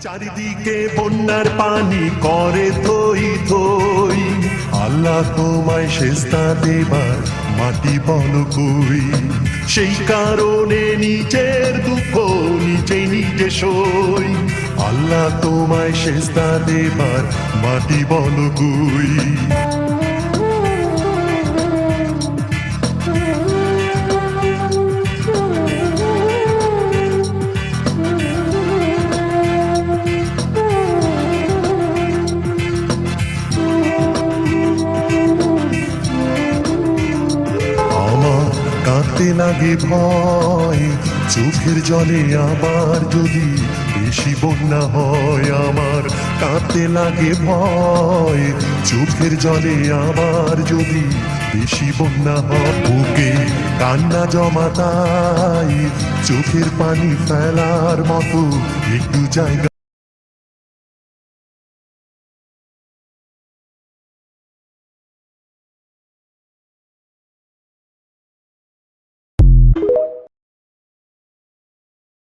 চারিদিকে বন্যার পানি করে থই থই। আল্লাহ তোমায় সেস্তা দেবার মাটি বল কই। সেই কারণে নিজের দুঃখ নিজে নিজে সই। আল্লাহ তোমায় সেস্তা দেবার মাটি বল কই। কাঁদতে লাগে ভয়, চোখের জলে আবার যদি বেশি বন্যা হয় আমার, কাঁদতে লাগে ভয়, চোখের জলে আবার যদি বেশি বন্যা বুকে কান্না জমা তাই, চোখের পানি ফেলার মতো একটু জায়গা